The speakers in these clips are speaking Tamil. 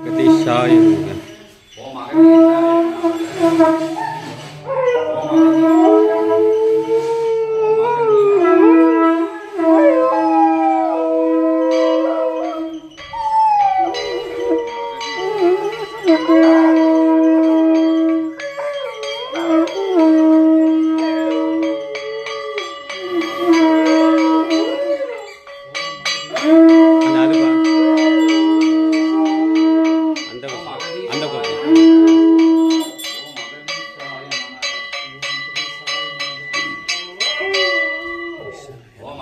Pagkatay siya yung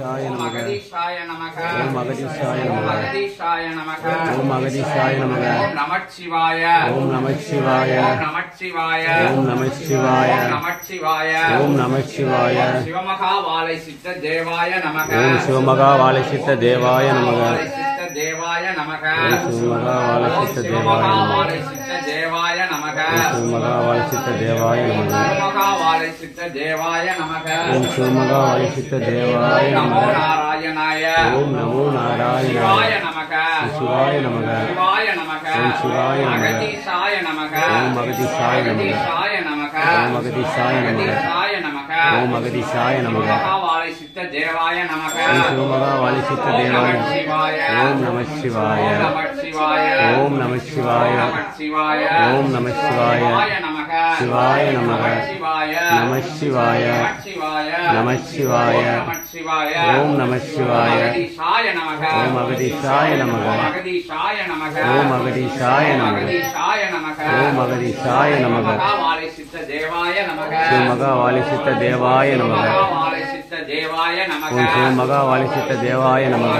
அகதீஷாய நமக. ஓம் அகதீஷாய நமக. ஓம் அகதீஷாய நமக. ஓம் நமச்சிவாய. ஓம் நமச்சிவாய. நமச்சிவாய. ஓம் நமச்சிவாய. நமச்சிவாய. ஓம் நமச்சிவாய. சிவமகாவாலை சித்த தேவாய நமக. ஓம் சிவமகா வாழைசித்த தேவாய நமக. வாலை சித்த தேவாய நமக. சிவமகா தேவாய நமக சித்த தேவாய நமக. ஓம் சுமகா வாழசித்த தேவாய நமக. ஓம் சுமகா வாழசித்த தேவாய நமக. ஓம் நமோ நாராயணாய நமக. சிவாய நமக. ஓம் சிவாய நமக. ஓம் மகதீசாய நமக. ஓம் மகதீசாய நமக. ஓம் நம சிவாய. ஓம் நம சிவாய ஓம் நம சிவாய சிவாய நமக. நம சிவாய நம சிவாய ஓம் நம சிவாய ஓம் அகதீஷாய நமக. ஓம் அகதீஷாய நமக. ஓம் அகதீஷாய நமக. மகாவாலி சித்த தேவாய நமக. ஓம் சிவமகாவாலி சித்த தேவாய நமக.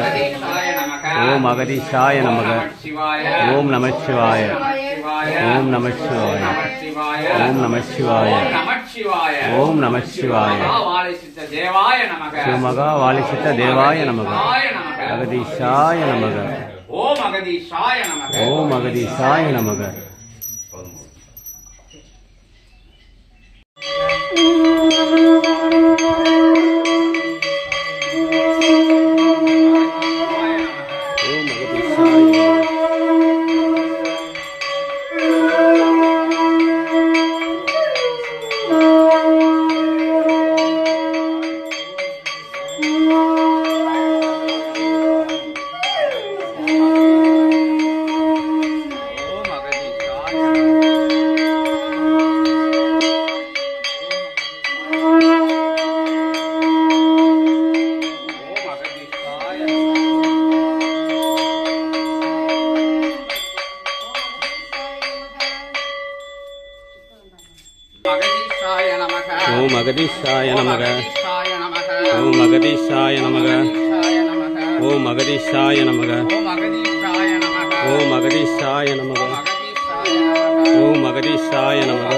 ஓம் அகதிஷாய நமக. ஓம் நம சிவாய ஓம் நம சிவாய ஓம் நம சிவாய ஓம் நம சிவாய சிவமகா வாலிசித்த தேவாய நமக. அகதீஷாய நமக. ஓம் அகதீஷாய நமக. ஓம் அகதீஷாய நமக ஓம் அகதீஷாய நமக ஓம் அகதீஷாய நமக ஓம் அகதீஷாய நமக ஓம் அகதீஷாய நமக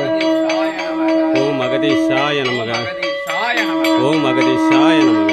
ஓம் அகதீஷாய நமக ஓம் அகதீஷாய நமக